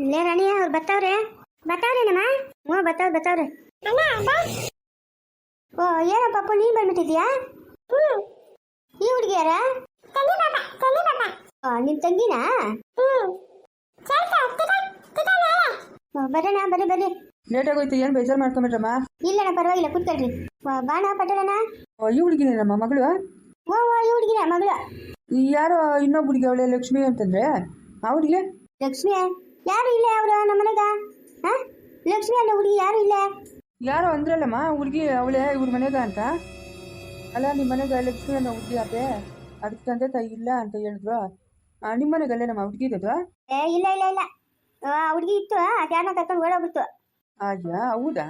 ಇಲ್ಲೇ ರಾಣಿ ಅವ್ರು ಬರ್ತಾವ್ರೆ ಬರ್ತಾವ್ರೇನಮ್ಮ ಹ್ಞೂ ಬರ್ತಾವ್ರೆ ಬರ್ತಾವ್ರೆ ಓ ಏನೋ ಪಾಪು ನೀನ್ ಬಂದ್ಬಿಟ್ಟಿದ್ಯಾ ಈ ಹುಡುಗಿಯಾರ ನಿನ್ ತಂಗಿನಾ? ಬರೋಣ ಬರ್ರಿ ಬರ್ರಿ ಲೇಟ್ ಆಗೋಯ್ತು ಏನು ಬೇಜಾರು ಮಾಡ್ಕೊಂಬಿಟ್ರಮ್ಮ ಇಲ್ಲಣ್ಣ ಪರವಾಗಿಲ್ಲ ಕೂತ್ಕೊಳ್ರಿ. ಬಾಣ ಪಟೇಲಣ್ಣ. ಓ, ಈ ಹುಡುಗಿನೇನಮ್ಮ ಮಗಳು? ಓ ಓ ಈ ಹುಡುಗಿನ ಮಗಳು. ಯಾರೋ ಇನ್ನೊಬ್ಬ ಹುಡುಗಿ ಅವಳೆ ಲಕ್ಷ್ಮಿ ಅಂತಂದ್ರೆ? ಆ ಹುಡುಗಿ? ಲಕ್ಷ್ಮಿ ಯಾರು ಇಲ್ಲ ಅವರು ನಮ್ಮನೆಗ ಹಾ? ಲಕ್ಷ್ಮಿ ಅನ್ನೋ ಹುಡುಗಿ ಯಾರು ಇಲ್ಲ? ಯಾರು ಅಂದ್ರಲ್ಲಮ್ಮ ಹುಡುಗಿ ಅವಳೆ ಇವ್ರ ಮನೆಗ ಅಂತ. ಅಲ್ಲ ನಿಮ್ಮ ಮನೆಗೆ ಲಕ್ಷ್ಮಿ ಅನ್ನೋ ಹುಡುಗಿ ಆತೆ ಅದಕ್ಕೆ ತಂದೆ ತಾಯಿ ಇಲ್ಲ ಅಂತ ಹೇಳಿದ್ರು. ನಿಮ್ಮ ಮನೆಗಲ್ಲೇ ನಮ್ಮ ಹುಡುಗಿ ಏ ಇಲ್ಲ ಇಲ್ಲ ಇಲ್ಲ. ಆ ಹುಡುಗಿ ಇತ್ತು ಅದ್ಯಾರನ್ನ ಕರ್ಕೊಂಡು ಓಡೋಗ್ಬಿಡ್ತು. ಅಯ್ಯ ಹೌದಾ?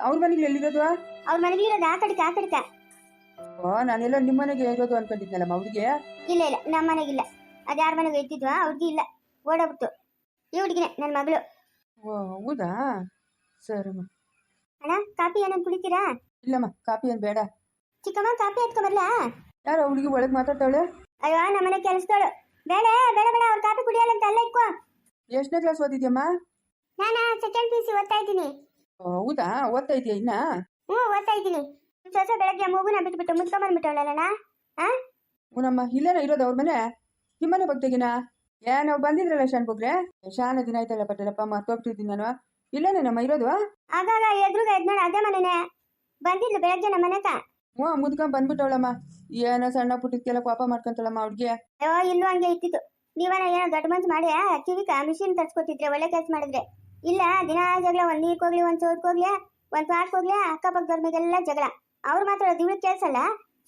ಅವ್ರ ಮನೆಗೆ ಎಲ್ಲಿರೋದು? ಅವ್ರ ಮನೆಗೆ ಇರೋದು ಆ ಕಡೆ ಆ ಕಡೆಕ. ಓ ನಾನೆಲ್ಲ ನಿಮ್ಮ ಮನೆಗೆ ಇರೋದು ಅನ್ಕೊಂಡಿದ್ನಲ್ಲಮ್ಮ ಹುಡುಗಿ? ಇಲ್ಲ ಇಲ್ಲ ನಮ್ಮ ಮನೆಗಿಲ್ಲ ಅದು ಯಾರ ಮನೆಗೆ ಇದ್ದಿದ್ವಾ ಅವ್ರಿಗೆ ಇಲ್ಲ. ಓಡೋಗ್ಬಿಟ್ಟು ಈ ಹುಡುಗಿನೇ ನನ್ನ ಮಗಳು. ಓ ಹೌದಾ? ಸರಿಮ್ಮ ಅಣ್ಣ ಕಾಫಿ ಏನಾದ್ರು ಕುಡಿತೀರಾ? ಇಲ್ಲಮ್ಮ ಕಾಪಿ ಏನು ಬೇಡ. ಚಿಕ್ಕಮ್ಮ ಕಾಫಿ ಎತ್ಕೊಂಬರ್ಲಾ? ಯಾರು ಹುಡುಗಿ ಒಳಗೆ ಮಾತಾಡ್ತಾಳೆ ಅಯ್ಯೋ ನಮ್ಮ ಮನೆ ಕೆಲಸದವಳು. ಬೇಡ ಬೇಡ ಬೇಡ ಅವ್ರು ಕಾಫಿ ಕುಡಿಯಲ್ಲ ಅಂತ ಅಲ್ಲ ಇಕ್ಕೋ. ಎಷ್ಟನೇ ಕ್ಲಾಸ್ ಓದಿದ್ಯಮ್ಮ ನಾನು ಸೆಕೆಂಡ್ ಪಿ ಸಿ ಓದ್ತಾ ಇದ್ದೀನಿ. ಓ, ಹೌದಾ? ಓದ್ತಾ ಇದೆಯಾ ಇನ್ನ? ಹ್ಞೂ ಓದ್ತಾ ಇದ್ದೀನಿ. ಸೊಸೆ ಬೆಳಗ್ಗೆ ಮೂಗುನ ಬಿಟ್ಬಿಟ್ಟು ಮುಚ್ಕೊಂಬಂದ್ಬಿಟ್ಟವಳಲ್ಲ ಆ? ನಮ್ಮ ಇಲ್ಲೇನ ಇರೋದು ಅವ್ರ ಮನೆ. ನಿಮ್ಮನೆ ಬಗ್ಗೆಗಿನ ಏ ನಾವು ಬಂದಿದ್ರಲ್ಲ ಶಾನ್ ಬುಗ್ರೆ ಶಾನ ದಿನ ಆಯ್ತಲ್ಲ ಪಟೇಲಪ್ಪ ಮರ್ತೋಗ್ತಿದ್ದೀನಿ ನಾನು ಇಲ್ಲೇನೆ ನಮ್ಮ ಇರೋದು? ಆಗಾಗ ಎದುರುಗ ನೋಡಿ ಅದೇ ಮನೆನೆ. ಬಂದಿದ್ಲು ಬೆಳಗ್ಗೆ ನಮ್ಮ ಮನೆಕ ಹ್ಞೂ ಮುದ್ಕೊಂಡ್ ಬಂದ್ಬಿಟ್ಟವಳಮ್ಮ. ಏನೋ ಸಣ್ಣ ಪುಟ್ಟಿದ್ಕೆಲ್ಲ ಪಾಪ ಮಾಡ್ಕೊಂತಳಮ್ಮ ಅವ್ಳಿಗೆ ಅಯ್ಯೋ ಇಲ್ಲೂ ಹಂಗೆ ಇತ್ತಿತ್ತು ನೀವನ ಏನೋ ದೊಡ್ಡ ಮನ್ಸು ಮಾಡಿ ಕಿವಿಕ ಮಿಷಿನ್ ತರ್ಸ್ಕೊಟ್ಟಿದ್ರೆ ಒಳ್ಳೆ ಕೆಲಸ ಮಾಡಿದ್ರೆ. ಇಲ್ಲ ದಿನ ಜಗಳ ಒಂದ್ ನೀರ್ಕ್ ಹೋಗ್ಲಿ ಒಂದ್ ಚೌದ್ ಹೋಗ್ಲಿ ಒಂದ್ ಪಾಟ್ ಹೋಗ್ಲಿ ಅಕ್ಕಪಕ್ಕದವ್ರ ಮೇಲೆಲ್ಲ ಜಗಳ. ಅವ್ರು ಮಾತ್ರ ಇವಳು ಕೇಳ್ಸಲ್ಲ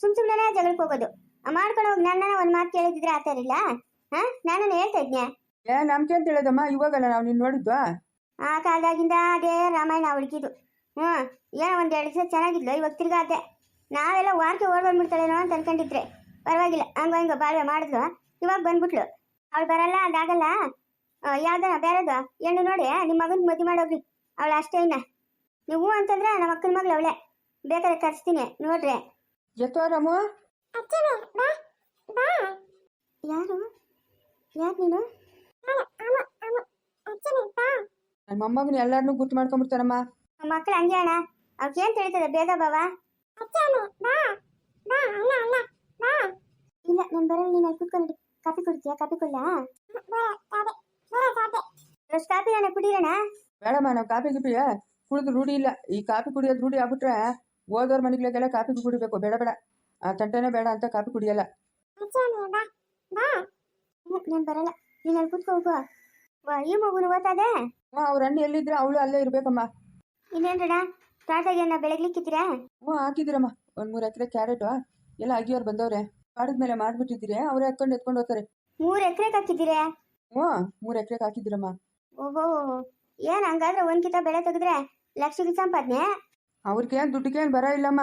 ಸುಮ್ ಸುಮ್ನೆ ಜಗಳಕ್ಕೆ ಹೋಗೋದು. ಮಾಡ್ಕೊಂಡು ಹೋಗಿ ನನ್ನ ಒಂದ್ ಮಾತು ಕೇಳಿದ್ರೆ ಆತಾರಿಲ್ಲ ಹಾ ನಾನು ಹೇಳ್ತಾ ಇದ್ನೆ. ಏ ನಮ್ಗೆ ಅಂತ ಹೇಳೋದಮ್ಮ ಇವಾಗಲ್ಲ ನಾವು ನೀನು ನೋಡಿದ್ವಾ? ಆ ಕಾಲದಾಗಿಂದ ಅದೇ ರಾಮಾಯಣ ಹುಡುಕಿದ್ದು. ಹ್ಞೂ ಏನೋ ಒಂದು ಎರಡು ದಿವಸ ಚೆನ್ನಾಗಿದ್ಲು ಇವಾಗ ತಿರ್ಗಾ ಅದೇ. ನಾವೆಲ್ಲ ವಾರಕ್ಕೆ ಓಡ್ ಬಂದ್ಬಿಡ್ತಾಳೇನೋ ಅಂತ ಅನ್ಕೊಂಡಿದ್ರೆ. ಪರವಾಗಿಲ್ಲ ಹಂಗ ಹಿಂಗ ಬಾಳ್ವೆ ಮಾಡಿದ್ಲು ಇವಾಗ ಬಂದ್ಬಿಟ್ಲು. ಅವಳು ಬರಲ್ಲ ಅದಾಗಲ್ಲ. ಯಾವ್ದಾನ ಬೇರೆದು? ಹೆಣ್ಣು ನೋಡಿ ನಿಮ್ಮ ಮಗನ ಮದುವೆ ಮಾಡೋಗ್ರಿ ಅವಳು ಅಷ್ಟೇ ಇನ್ನ. ನೀವು ಅಂತಂದ್ರೆ ನಮ್ಮ ಅಕ್ಕನ ಮಗಳು ಅವಳೆ. ಬೇಕಾದ್ರೆ ಕರ್ಸ್ತೀನಿ ನೋಡ್ರಿ. ಎತ್ತೋ ರಾಮು? ಯಾರು? ಯಾರು ನೀನು ನನ್ನ ಮೊಮ್ಮಗನ ಎಲ್ಲಾರನ್ನೂ ಗುರ್ತು ಮಾಡ್ಕೊಂಡ್ಬಿಡ್ತಾನಮ್ಮ ನಮ್ಮ ಮಕ್ಕಳು ಹಂಗೆ ಅಣ್ಣ ಅವ್ಕೆ ಏನ್ ತಿಳಿತದೆ ಬೇಗ ಬಾವ ಇಲ್ಲ ನಾನು ಬರಲ್ಲ ನೀನು ಅಲ್ಲಿ ಕುತ್ಕೊಂಡು ಕಾಫಿ ಕುಡ್ತೀಯಾ ಕಾಫಿ ಕೊಡ್ಲಾ ಎಷ್ಟು ಕಾಫಿ ನಾನು ಕುಡೀರಣ ಬೇಡಮ್ಮ ನಾವು ಕಾಫಿ ಗಿಪಿ ಕುಡಿದು ರೂಢಿ ಇಲ್ಲ ಈ ಕಾಫಿ ಕುಡಿಯೋದು ರೂಢಿ ಆಗ್ಬಿಟ್ರೆ ಓದೋರ್ ಮನೆಗಳಿಗೆಲ್ಲ ಕಾಫಿ ಕುಡಿಬೇಕು ಬೇಡ ಬೇಡ ಆ ತಂಟೆನೇ ಬೇಡ ಅಂತ ಕಾಫಿ ಕುಡಿಯಲ್ಲ ನಾನು ಬರಲ್ಲ. ನೀನು ಅಲ್ಲಿ ಕುತ್ಕೋ ಹೋಗು ವಾ ಈ ಮಗುನು ಓದ್ತದೆ? ಹ್ಞೂ ಅವ್ರ ಅಣ್ಣ ಎಲ್ಲಿದ್ರೆ ಅವಳು ಅಲ್ಲೇ ಇರ್ಬೇಕಮ್ಮ. ಇನ್ನೇನ್ರಣ ತಾಟಾಗಿ ಅನ್ನ ಬೆಳಗ್ಲಿಕ್ಕಿದ್ದೀರಾ ಹ್ಞೂ ಹಾಕಿದ್ರಮ್ಮ ಒಂದು ಮೂರು ಎಕರೆ ಕ್ಯಾರೆಟು ಎಲ್ಲ ಅಗಿಯೋರು ಬಂದವ್ರೆ. ಪಾಡದ ಮೇಲೆ ಮಾಡಿಬಿಟ್ಟಿದ್ದೀರಿ ಅವರೇ ಹಾಕೊಂಡು ಎತ್ಕೊಂಡು ಹೋಗ್ತಾರೆ. ಮೂರು ಎಕರೆಗೆ ಹಾಕಿದ್ದೀರಾ? ಹ್ಞೂ ಮೂರು ಎಕರೆಗೆ ಹಾಕಿದ್ರಮ್ಮ ಓಹೋ ಏನ್ ಹಂಗಾದ್ರೆ ಒಂದ್ ಕಿತ ಬೆಳೆ ತೆಗೆದ್ರೆ ಲಕ್ಷದ ಸಂಪಾದನೆ? ಅವ್ರಿಗೇನು ದುಡ್ಡಿಗೇನು ಬರ ಇಲ್ಲಮ್ಮ.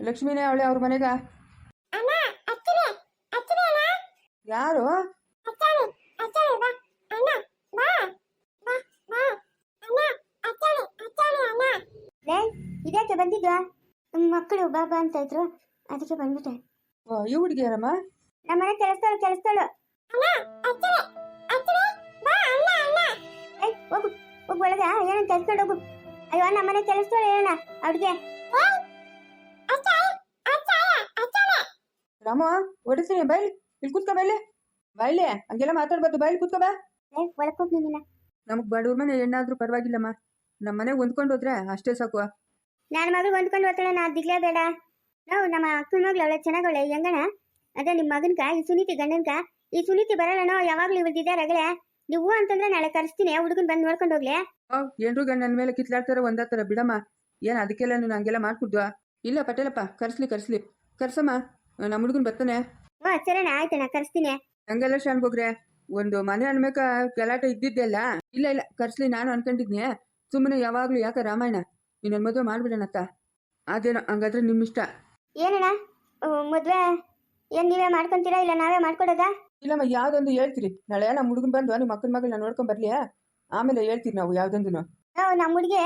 ಲಕ್ಷ್ಮಿನೇ ಅವಳೆ ಅವ್ರ ಮನೆಗ. ಯಾರು? ಬಂದಿದ್ವಾ ಮಕ್ಕಳು ಬಾಬಾ ಅಂತ ಇದ್ರು. ಅದಕ್ಕೆ ಬಂದ್ಬಿಟ್ಟೆ. ಓ ಈ ಹುಡುಗಿ ಯಾರಮ್ಮ? ನಮ್ಮನೆ ಕೆಲಸದಳು ಕೆಲಸದಳು ಏಯ್ ಹೋಗು. ಹೋಗು ಒಳಗ ಏನಂತ ಕಲ್ತ್ಕೊಂಡು ಹೋಗು. ಅಯ್ಯೋ ನಮ್ಮನೆ ಕೆಲಸದಳು ಹೇಳೋಣ ಅವ್ರಿಗೆ ರಾಮ ಹೊಡಿಸ್ತೀನಿ ಬೈಲಿ ಇಲ್ಲಿ. ಕೂತ್ಕೋ ಬೈಲಿ ಬೈಲೆ ಹಂಗೆಲ್ಲ ಮಾತಾಡ್ಬಾರ್ದು. ಬೈಲಿ ಕೂತ್ಕೋ ಬಾ. ಏ ಒಳಗೆ ಹೋಗಿ ನೀನಿನ ನಮಗೆ ಬಡವ್ರ ಮನೆ ಏನಾದ್ರೂ ಪರವಾಗಿಲ್ಲಮ್ಮ. ನಮ್ಮ ಮನೆಗೆ ಹೊಂದ್ಕೊಂಡು ಹೋದ್ರೆ ಅಷ್ಟೇ ಸಾಕು. ನನ್ನ ಮಗಳು ಹೊಂದ್ಕೊಂಡು ಹೋಗ್ತಾಳೆ ನಾ ದಿಗ್ಲೇ ಬೇಡ. ನಾವು ನಮ್ಮ ಅಕ್ಕನ ಮಗಳು ಅವಳೆ ಚೆನ್ನಾಗವಳೆ ಹೆಂಗಣ? ಅದೇ ನಿಮ್ಮ ಮಗನ್ಕ ಈ ಸುನೀತಿ ಗಂಡನ್ಕ? ಈ ಸುನೀತಿ ಬರಲ್ಲನೋ ಯಾವಾಗ್ಲೂ ಇವ್ರದ್ದಿದೆ ರಗಳೆ ನೀವು ಅಂತಂದ್ರೆ ನಾಳೆ ಕರೆಸ್ತೀನಿ ಹುಡುಗನ್ ಬಂದು ನೋಡ್ಕೊಂಡು ಹೋಗ್ಲಿ? ಓ ಏನ್ರು ಗಂಡ ನನ್ನ ಮೇಲೆ ಕಿತ್ಲಾಡ್ತಾರ ಒಂದಾತರ ಬಿಡಮ್ಮ. ಏನ್ ಅದಕ್ಕೆಲ್ಲ ನೀನು ಹಂಗೆಲ್ಲ ಮಾಡ್ಕೊಡ್ವಾ ಇಲ್ಲ ಪಟೇಲಪ್ಪ ಕರ್ಸ್ಲಿ ಕರ್ಸ್ಲಿ. ಕರ್ಸಮ್ಮ ನಮ್ಮ ಹುಡುಗನ್ ಬರ್ತಾನೆ. ಹ್ಞೂ ಸರಿಣ್ಣ ಆಯ್ತಣ್ಣ ಕರೆಸ್ತೀನಿ. ಹಂಗೆಲ್ಲ ಶಾನ್ ಬೋಗ್ರೆ ಒಂದು ಮನೆ ಅನ್ಬೇಕ ಗಲಾಟೆ ಇದ್ದಿದ್ದೆಲ್ಲ ಇಲ್ಲ ಇಲ್ಲ ಕರ್ಸ್ಲಿ ನಾನು ಅನ್ಕೊಂಡಿದ್ನಿ. ಸುಮ್ಮನೆ ಯಾವಾಗ್ಲೂ ಯಾಕ ರಾಮಾಯಣ? ಇನ್ನೊಂದು ಮದುವೆ ಮಾಡ್ಬಿಡೋಣತ್ತ ಅದೇನೋ ಹಂಗಾದ್ರೆ ನಿಮ್ಮಿಷ್ಟ ಏನಣ್ಣ? ಮದುವೆ ಏನು ನೀವೇ ಮಾಡ್ಕೊಂತೀರಾ ಇಲ್ಲ ನಾವೇ ಮಾಡ್ಕೊಡೋದಾ? ಇಲ್ಲಮ್ಮ ಯಾವ್ದೊಂದು ಹೇಳ್ತೀರಿ. ನಾಳೆ ನಮ್ಮ ಹುಡುಗನ್ ಬಂದು ನಿಮ್ಮ ಅಕ್ಕನ ಮಗಳನ್ನ ನೋಡ್ಕೊಂಡ್ ಬರ್ಲಿ ಆಮೇಲೆ ಹೇಳ್ತೀರಿ ನಾವು ಯಾವ್ದೊಂದು ನಾವು ನಮ್ಮ ಹುಡುಗಿ?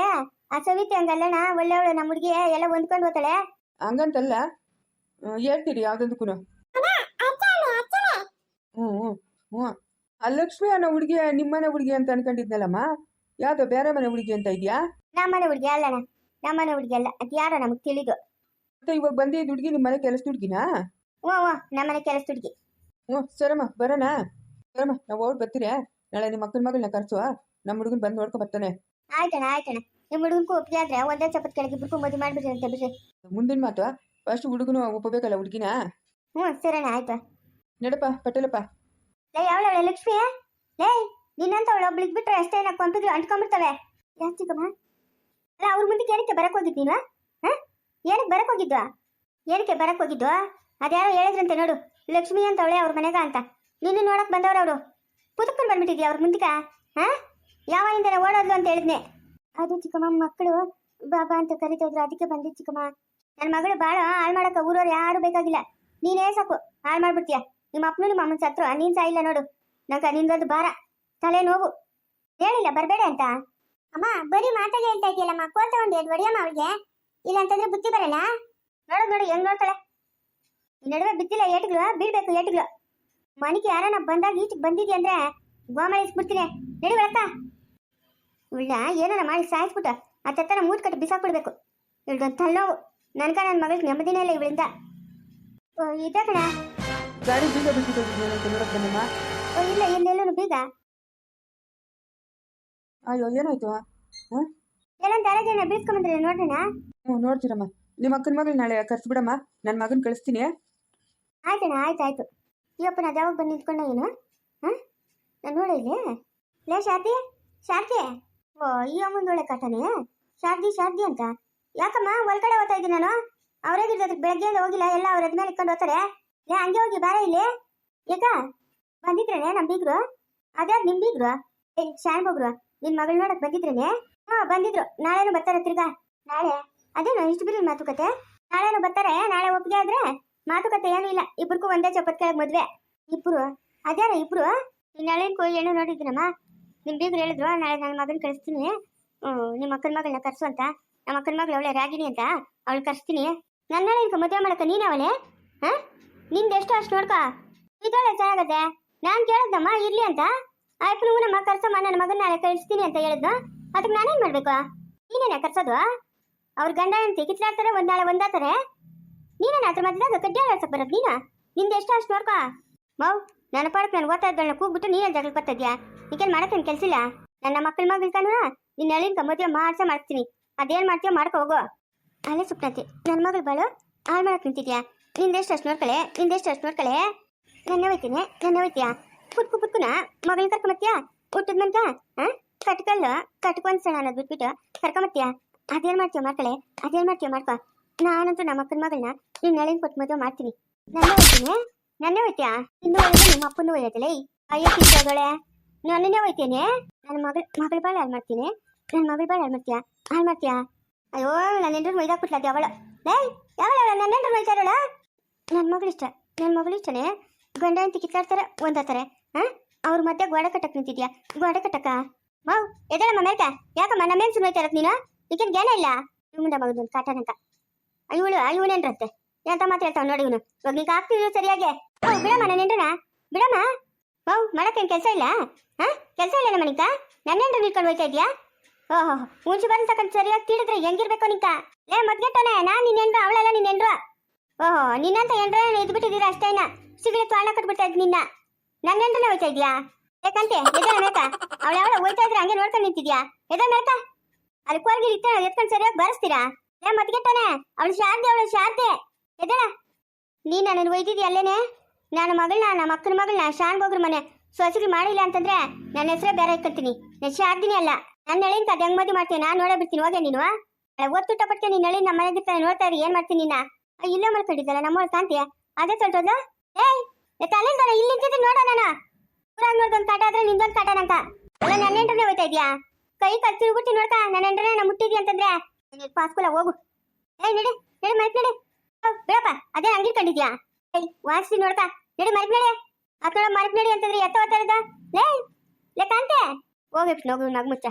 ಆ ಸವಿತೆ ಹಂಗಲ್ಲಣ್ಣ? ಒಳ್ಳೆಯವಳು ನಮ್ಮ ಹುಡುಗಿ ಎಲ್ಲ ಹೊಂದ್ಕೊಂಡು ಹೋಗ್ತಾಳೆ ಹಂಗಂತಲ್ಲ ಹೇಳ್ತೀರಿ ಯಾವ್ದೊಂದಕ್ಕೂ ಹ್ಞೂ ಹ್ಞೂ ಹ್ಞೂ ಆ ಲಕ್ಷ್ಮಿ ಅನ್ನೋ ಹುಡುಗಿ ನಿಮ್ಮನೆ ಹುಡುಗಿ ಅಂತ ಅನ್ಕೊಂಡಿದ್ನಲ್ಲಮ್ಮ? ಯಾವ್ದೋ ಬೇರೆ ಮನೆ ಹುಡುಗಿ ಅಂತ ಇದೆಯಾ? ನಮ್ಮನೆ ಹುಡುಗಿ ಅಲ್ಲಣ್ಣ. ನಮ್ಮನೆ ಹುಡುಗಿ ಅಲ್ಲ. ಅದು ಯಾರೋ ನಮಗೆ ತಿಳಿದು. ಮತ್ತೆ ಇವಾಗ ಬಂದಿದ್ದ ಹುಡುಗಿ ನಿಮ್ಮ ಮನೆ ಕೆಲಸ ಹುಡುಗಿನಾ? ವಾ ಹ್ಞೂ. ನಮ್ಮನೆ ಕೆಲಸ ಹುಡುಗಿ. ಹ್ಞೂ ಸರಮ್ಮ ಬರೋಣ. ಸರಮ್ಮ ನಾವು ಓಡ್ ಬರ್ತೀರಿ? ನಾಳೆ ನಿಮ್ಮ ಮಕ್ಕಳ ಮಗಳನ್ನ ಕರೆಸುವ ನಮ್ಮ ಹುಡುಗನ್ ಬಂದು ನೋಡ್ಕೊ ಬರ್ತಾನೆ. ಆಯ್ತಣ್ಣ ಆಯ್ತಣ್ಣ. ನಿಮ್ಮ ಹುಡುಗನ್ಗೂ ಒಪ್ಪಿಗೆ ಆದ್ರೆ ಒಂದೇ ಚಪ್ಪತ್ ಕೆಳಗೆ ಇಬ್ಬರಿಗೂ ಮದುವೆ ಮಾಡ್ಬಿಡ್ರಿ ಅಂತ ಬಿಡ್ರಿ. ಮುಂದಿನ ಮಾತು ಫಸ್ಟ್ ಹುಡುಗನು ಒಪ್ಪಬೇಕಲ್ಲ ಹುಡುಗಿನ? ಹ್ಞೂ ಸರಣ್ಣ ಆಯ್ತಾ. ನಡಪ್ಪ ಪಟೇಲಪ್ಪ. ಲೇ ಅವಳವಳೆ ಲಕ್ಷ್ಮಿ? ಲೇ ನಿನ್ನಂತ ಅವಳು ಒಬ್ಳಿಗೆ ಬಿಟ್ರೆ ಅಷ್ಟೇ ನಾ ಕೊಂಪಿಗ್ಲು ಅಂಟ್ಕೊಂಡ್ಬಿಡ್ತವೆ ಯಾಕೆ ಚಿಕ್ಕಮ್ಮ ಅಲ್ಲ, ಅವ್ರ ಮುಂದಕ್ಕೆ ಏನಕ್ಕೆ ಬರಕ್ ಹೋಗಿದ್ ನೀನು? ಹಾ? ಏನಕ್ಕೆ ಬರಕ್ ಹೋಗಿದ್ವಾ? ಏನಕ್ಕೆ ಬರಕ್ ಹೋಗಿದ್ವಾ? ಅದ್ಯಾರೋ ಹೇಳಿದ್ರಂತೆ ನೋಡು, ಲಕ್ಷ್ಮಿ ಅಂತ ಅವಳೆ ಅವ್ರ ಮನೆಗ ಅಂತ. ನಿನ್ನ ನೋಡಕ್ ಬಂದವ್ರು ಅವರು. ಪುತಕ್ಕನ್ ಬಂದ್ಬಿಟ್ಟಿದ್ಯಾ ಅವ್ರ ಮುಂದಕ್ಕೆ? ಹಾ? ಯಾವಾಗಿಂದ ಓಡೋದ್ಲು ಅಂತ ಹೇಳಿದ್ನೆ. ಅದು ಚಿಕ್ಕಮ್ಮ, ಮಕ್ಕಳು ಬಾಬಾ ಅಂತ ಕರಿತಾ ಇದ್ರು ಅದಕ್ಕೆ ಬಂದಿ ಚಿಕ್ಕಮ್ಮ. ನನ್ನ ಮಗಳು ಬಾಳ ಹಾಳು ಮಾಡಕ್ಕ ಊರವ್ರು ಯಾರು ಬೇಕಾಗಿಲ್ಲ. ನೀನೇ ಸಾಕು, ಹಾಳು ಮಾಡ್ಬಿಡ್ತೀಯ. ನಿಮ್ಮ ಅಪ್ಪನು ನಿಮ್ಮ ಅಮ್ಮನ ಸತ್ರು, ನೀನ್ ಸಾಯಿಲ್ಲ ನೋಡು. ನಂಗೆ ನಿಂದೊಂದು ಭಾರ. ತಲೆ ನೋವು. ಹೇಳಿಲ್ಲ ಬರಬೇಡ ಅಂತ. ಅಮ್ಮ ಬರೀ ಮಾತಾಗೆ ಹೇಳ್ತಾ ಇದೆಯಲ್ಲಮ್ಮ ಕೋಲ್ ತಗೊಂಡು ಎದ್ದು ಹೊಡಿಯಮ್ಮ ಅವಳಿಗೆ. ಇಲ್ಲ ಅಂತಂದ್ರೆ ಬುದ್ಧಿ ಬರಲ್ಲ? ನೋಡು ನೋಡು ಹೆಂಗ್ ನೋಡ್ತಾಳೆ. ಈ ನಡುವೆ ಬಿದ್ದಿಲ್ಲ ಏಟುಗಳು ಬೀಳ್ಬೇಕು ಏಟುಗಳು. ಮನೆಗೆ ಯಾರನ್ನ ಬಂದಾಗ ಈಚೆಗೆ ಬಂದಿದ್ಯ ಅಂದ್ರೆ ಗೋಮಳಿಸ್ಬಿಡ್ತೀನಿ ನಡಿ ಬೆಳಕ ಉಳ್ಳ ಏನಾರ ಮಾಡಿ ಸಾಯಿಸ್ಬಿಟ್ಟು ಆ ತತ್ತನ ಮೂಟ್ ಕಟ್ಟಿ ಬಿಸಾಕ್ಬಿಡ್ಬೇಕು. ಇವಳದೊಂದು ತಲೆನೋವು. ನನ್ಗ ನನ್ನ ಮಗಳಿಗೆ ನೆಮ್ಮದಿನೇ ಇಲ್ಲ ಇವಳಿಂದ. ಓ ಇದ ಕಣ? ಗಾಡಿ ಬೀಗ ಬಿಟ್ಟಿದ್ದು ಅಂತ ಇಲ್ಲ ಇನ್ನೆಲ್ಲೂ ಬೀಗ. ಅಯ್ಯೋ ಏನಾಯ್ತು? ಹಾಂ ಎಲ್ಲೊಂದು ಯಾರಾಜನ ಬೀಳ್ಸ್ಕೊಂಬಂದ್ರೆ ನೋಡ್ರಿನಾ? ಹ್ಞೂ ನೋಡ್ತೀರಮ್ಮ. ನಿಮ್ಮ ಅಕ್ಕನ ಮಗಳು ನಾಳೆ ಕರ್ಸ್ಬಿಡಮ್ಮ ನನ್ನ ಮಗನ ಕಳಿಸ್ತೀನಿ. ಆಯ್ತಣ್ಣ ಆಯ್ತು ಆಯ್ತು. ಇವಪ್ಪ ಯಾವಾಗ ಬಂದು ನಿಂತ್ಕೊಂಡ ಏನು ಹಾಂ ನಾನು ನೋಡ ಇಲ್ಲಿ. ಲೇ ಶಾರ್ದಿ ಶಾರ್ದಿ. ಓ ಈ ಅಮ್ಮನ ಒಳ್ಳೆ ಕಟ್ಟನೆ ಶಾರ್ದಿ ಶಾರ್ದಿ ಅಂತ. ಯಾಕಮ್ಮ ಒಳಗಡೆ ಓದ್ತಾ ಇದ್ದೀನಿ ನಾನು. ಅವರೇ ಅದಕ್ಕೆ ಬೆಳಗ್ಗೆಯಿಂದ ಹೋಗಿಲ್ಲ ಎಲ್ಲ ಅವ್ರ ಮೇಲೆ ಇಟ್ಕೊಂಡು ಹೋಗ್ತಾರೆ. ಲೇ ಹಂಗೆ ಹೋಗಿ ಬಾರ ಇಲ್ಲಿ. ಯಾಕ ಬಂದಿದ್ರೇನೆ ನಮ್ಮ ಬೀಗ್ರು? ಅದ್ಯಾವ್ದು ನಿಮ್ಮ ಬೀಗ್ರು? ಏ ಶಾನ್ ನಿನ್ನ ಮಗಳು ನೋಡಕ್ ಬಂದಿದ್ರೇನೆ? ಹಾ, ಬಂದಿದ್ರು. ನಾಳೆನು ಬರ್ತಾರೆ ತಿರ್ಗಾ. ನಾಳೆ? ಅದೇನು, ಇಷ್ಟು ಬಿರಿ ಮಾತುಕತೆ? ನಾಳೆನು ಬರ್ತಾರೆ? ನಾಳೆ ಒಪ್ಪಿಗೆ ಆದ್ರೆ? ಮಾತುಕತೆ ಏನು ಇಲ್ಲ. ಇಬ್ರಿಗೂ ಒಂದೇ ಚಪ್ಪತ್ ಕೆಳಗೆ ಮದ್ವೆ. ಇಬ್ರು? ಅದ್ಯಾರ ಇಬ್ರು? ನಾಳೆ ಕೋಳಿ ಏನೋ ನೋಡಿದ್ರಮ್ಮ ನಿಮ್ ಬೀಗ್ರು ಹೇಳಿದ್ರು, ನಾಳೆ ನನ್ನ ಮಗನ ಕಳಿಸ್ತೀನಿ ನಿಮ್ಮ ಅಕ್ಕನ ಮಗಳನ್ನ ಕರ್ಸು ಅಂತ. ನಮ್ಮ ಅಕ್ಕನ ಮಗಳು ಅವಳೆ ರಾಗಿಣಿ ಅಂತ. ಅವಳು ಕರ್ಸ್ತೀನಿ. ನನ್ನ ಇನ್ಕ ಮದುವೆ ಮಾಡಕ ನೀನ್ ಅವಳೆ ಹಾ? ನಿಂದೆಷ್ಟು ಅಷ್ಟು ನೋಡ್ಕ. ಇದೊಳ್ಳೆ ಚೆನ್ನಾಗತ್ತೆ. ನಾನ್ ಕೇಳದಮ್ಮ, ಇರ್ಲಿ ಅಂತ. ಆಯ್ತು, ನೀವು ನಮ್ಮ ಕರ್ಸಮ್ಮ ನನ್ನ ಮಗನ ನಾಳೆ ಕಳಿಸ್ತೀನಿ ಅಂತ ಹೇಳಿದ್ನು? ಅದಕ್ಕೆ ನಾನೇನ್ ಮಾಡ್ಬೇಕು ನೀನೇನ ಕರ್ಸೋದು ಅವ್ರ ಗಂಡ ಅಂತ ಕಿತ್ಲಾಡ್ತಾರೆ ಒಂದ್ ನಾಳೆ ಒಂದಾತಾರೆ ನೀನೇನ ಅದ್ರ ಮಾತಾಡೋದು ಕಡ್ಡಿ ಆಡ್ಸಕ್ ಬರೋದು ನೀನ? ನಿಂದ ಎಷ್ಟು ಅಷ್ಟು ನೋಡ್ಕೋ. ಮೌ, ನನ್ನ ಪಾಡಕ್ ನಾನು ಓದ್ತಾ ಇದ್ದಾಳೆ ಕೂಗ್ಬಿಟ್ಟು ನೀನೇ ಜಗಳ ಬರ್ತಿದ್ಯಾ ಈಗೇನ್ ಮಾಡಕ್ಕೇನು ಕೆಲ್ಸ ಇಲ್ಲ? ನನ್ನ ಮಕ್ಕಳ ಮಗ ಕಾನು ನಿನ್ನ ಅಳಿಂಕ ಮದುವೆ ಮಾಡ್ಸ ಮಾಡ್ತೀನಿ ಅದೇನ್ ಮಾಡ್ತೀಯೋ ಮಾಡ್ಕೋ, ಹೋಗೋ. ಅಲ್ಲೇ ಸುಪ್ನತಿ ನನ್ನ ಮಗಳು ಬಾಳು, ಹಾಳು ಮಾಡಕ್ಕೆ ನಿಂತಿದ್ಯಾ? ನಿಂದೆಷ್ಟು ಅಷ್ಟು ನೋಡ್ಕಳೆ, ನಿಂದೆಷ್ಟು ಅಷ್ಟು ನೋಡ್ಕಳೆ? ನನ್ನ ಹೋಯ್ತೀನಿ ನನ್ನ ಹೋಯ್ತೀಯಾ ಪುಟ್ಕು ಪುಟ್ಕುನ ಮಗಳನ್ನ ಕರ್ಕೊಂಬತ್ತೀಯಾ? ಹುಟ್ಟದ ನಂತ ಕಟ್ಕಲ್ಲು, ಕಟ್ಕೊಂಡ್ ಸಣ್ಣ ಅನ್ನೋದು ಬಿಟ್ಬಿಟ್ಟು ಕರ್ಕೊಂಬತ್ತೀಯಾ? ಅದೇನ್ ಮಾಡ್ತೀಯ ಮಕ್ಕಳೇ ಅದೇನ್ ಮಾಡ್ತೀಯ ಮಾಡ್ಕೊ. ನಾನಂತೂ ನಮ್ಮ ಅಕ್ಕನ ಮಗಳನ್ನ ನಿನ್ನ ನಳಿನ ಕೊಟ್ಟು ಮದುವೆ ಮಾಡ್ತೀನಿ. ನನ್ನ ಹೋಯ್ತೀನಿ? ನನ್ನೇ ಹೋಯ್ತೀಯಾ? ಇನ್ನು ಒಳಗೆ ನಿಮ್ಮ ಅಪ್ಪನ ಒಯ್ಯತ್ತಲೇ ಅಯ್ಯೋ ಕಿತ್ತೋದಳೆ ನನ್ನನ್ನೇ ಹೋಯ್ತೇನೆ? ನನ್ನ ಮಗಳ ಮಗಳ ಬಾಳ ಹಾಳು ಮಾಡ್ತೀನಿ. ನನ್ನ ಮಗಳ ಬಾಳ ಹಾಳು ಮಾಡ್ತೀಯಾ? ಹಾಳು ಮಾಡ್ತೀಯಾ? ಅಯ್ಯೋ ನನ್ನ ಹೆಂಡ್ರು ಒಯ್ದಾಕ್ಬಿಟ್ಲದ ಅವಳು. ಲೇ, ಯಾವಳ ನನ್ನ ಹೆಂಡ್ರು ಒಯ್ತಾರಳ ನನ್ನ ಮಗಳು ಇಷ್ಟ. ನನ್ನ ಮಗಳು ಇಷ್ಟನೇ? ಗಂಡ ಅಂತ ಕಿತ್ತಾಡ್ತಾರೆ ಒಂದಾತಾರೆ ಹಾ ಅವ್ರ ಮಧ್ಯೆ ಗೋಡೆ ಕಟ್ಟಕ್ ನಿಂತಿದ್ಯಾ? ಗೋಡೆ ಕಟ್ಟಕ್ಕ? ವಾವ್ ಎದಳಮ್ಮ ಮೇಲ್ಕ. ಯಾಕಮ್ಮ ನಮ್ಮ ಸುಮ್ಮನೆ ತರಕ್ ನೀನು? ಈಗೇನ್ ಜ್ಞಾನ ಇಲ್ಲ? ಮುಂದೆ ಮಗದೊಂದು ಕಾಟನಂತ ಇವಳು ಇವನೇನ್ರತ್ತೆ ಎಂತ ಮಾತು ಹೇಳ್ತಾವ ನೋಡಿ ಇವನು. ಇವಾಗ ನೀಗ ಆಗ್ತಿದ್ರು ಸರಿಯಾಗಿ? ಓ, ಬಿಡಮ್ಮ, ನಾನು ಬಿಡಮ್ಮ? ವಾವ್, ಮಾಡಕ್ಕೇನು ಕೆಲಸ ಇಲ್ಲ? ಹಾ ಕೆಲಸ ಇಲ್ಲ ನಮ್ಮ ಮನಿಕ ನನ್ನ ಹೆಂಡ್ರು ನಿಲ್ಕೊಂಡು ಹೋಯ್ತಾ ಇದ್ಯಾ? ಓಹೋ, ಮುಂಚೆ ಬಂದ ತಕ್ಕಂತ ಸರಿಯಾಗಿ ತಿಳಿದ್ರೆ ಹೆಂಗಿರ್ಬೇಕು ನಿಂಕ ಲೇ ಮದ್ಗೆಟ್ಟನೆ ನಾ ನಿನ್ನ ಹೆಂಡ್ರು, ಅವಳೆಲ್ಲ ನಿನ್ನ ಹೆಂಡ್ರು. ಓಹೋ, ನಿನ್ನಂತ ಎಂಡ್ರ ಇದ್ ಅಷ್ಟೇನಾ ಅಷ್ಟೇನ ಸಿಗಲಿ ತಾಣ ಕಟ್ಬಿಡ್ತಾ ಇದ್ ನಿನ್ನ. ನನ್ನ ಹೆಂಡ್ರನ್ನ ಹೋಯ್ತಾ ಇದ್ಯಾ ಯಾಕಂತೆ ಎದಳ ಮೇಕ ಅವಳ ಅವಳ ಹೋಯ್ತಾ ಇದ್ರೆ ಹಂಗೆ ನೋಡ್ಕೊಂಡು ನಿಂತಿದ್ಯಾ? ಎದಳ ಮೇಕ ಅಲ್ಲಿ ಕೋರ್ಗಿ ಇತ್ತ ಎತ್ಕೊಂಡು ಸರಿಯಾಗಿ ಬರಸ್ತೀರಾ? ಏ ಮದ್ಗೆಟ್ಟನೆ ಅವಳು ಶಾರ್ದೆ, ಅವಳು ಶಾರದೆ. ಎದಳ ನೀ ನನ್ನ ಒಯ್ದಿದ್ಯಾ ಅಲ್ಲೇನೆ? ನನ್ನ ಮಗಳನ್ನ, ನಮ್ಮ ಅಕ್ಕನ ಮಗಳನ್ನ, ಶಾನ್ ಬೋಗ್ರ ಮನೆ ಸೊಸಿಗೆ ಮಾಡಿಲ್ಲ ಅಂತಂದ್ರೆ ನನ್ನ ಹೆಸರೇ ಬೇರೆ ಇಕ್ಕಂತೀನಿ ನಾನು ಶಾರ್ದಿನಿ ಅಲ್ಲ. ನನ್ನ ಹೇಳಿಂತ ಅದು ಹೆಂಗ್ ಮದುವೆ ಮಾಡ್ತೀನಿ ನಾನು ನೋಡೇ ಬಿಡ್ತೀನಿ, ಹೋಗೆ ನೀನು. ಒತ್ತುಟ ಪಟ್ಕೆ ನಿನ್ನ ನಳಿ ನಮ್ಮ ಮನೆಗೆ ಇರ್ತಾನೆ ನೋಡ್ತಾ ಇರಿ ಏನ್ ಮಾಡ್ತೀನಿ ನಿನ್ನ ಇಲ್ಲೇ ಮಲ್ಕೊಂಡಿದ್ದಲ್ಲ ನಮ್ಮೊಳಗೆ ಕಾಂತೀಯ ಅದೇ ತೊಳ್ತೋದ ಏಯ್ ತಲೆಯಿಂದ ಇಲ್ಲಿ ನಿಂತಿದ್ದೀನಿ ನೋಡ ನಾನು ಊರಾಗ ನೋಡ್ದೊಂದು ಕಾಟ ಆದ್ರೆ ನಿಂದೊಂದು ಕಾಟ ನಂಕ ಅಲ್ಲ ನನ್ನ ಹೆಂಡ್ರನ್ನೇ ಹೋಯ್ತಾ ಇದ್ಯಾ? ಕೈ ಕಲ್ ತಿರುಗುಟ್ಟಿ ನೋಡ್ತಾ ನನ್ನ ಹೆಂಡ್ರನ್ನ ನಾ ಮುಟ್ಟಿದ್ಯಾ ಅಂತಂದ್ರೆ? ನೀನು ಪಾಸ್ಕೂಲ ಹೋಗು. ಏಯ್, ನಡಿ ನಡಿ ಮೈಕ್ ನಡಿ. ಬಿಡಪ್ಪ ಅದೇ ಕಂಡಿದ್ಯಾ? ಏಯ್ ವಾಸಿ ನೋಡ್ತಾ, ನಡಿ ಮೈಕ್ ನಡಿ. ಆ ಕಡೆ ಮೈಕ್ ನಡಿ ಅಂತಂದ್ರೆ ಎತ್ತ ಹೋಗ್ತಾರದ ಲೇ ಲೇ ಕಾಂತೆ. ಹೋಗ್ಬಿಟ್ಟು ಹೋಗು ನಗ್ಮುಚ್ಚ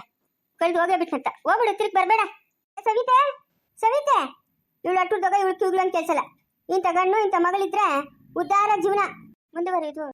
ಬಿಟ್ ಅಂತ. ಹೋಗ್ಬಿಡು, ತಿರ್ಗಿ ಬರಬೇಡ. ಸವಿತೆ ಸವಿತೆ. ಇವಳು ತಗೋ ಇವಳು ತೂಗ್ಲು ಅಂತ ಕೆಲ್ಸಲ್ಲ. ಇಂಥ ಗಣ್ಣು ಇಂಥ ಮಗಳಿದ್ರೆ ಉದ್ದಾರ ಜೀವನ ಮುಂದುವರಿಯುದು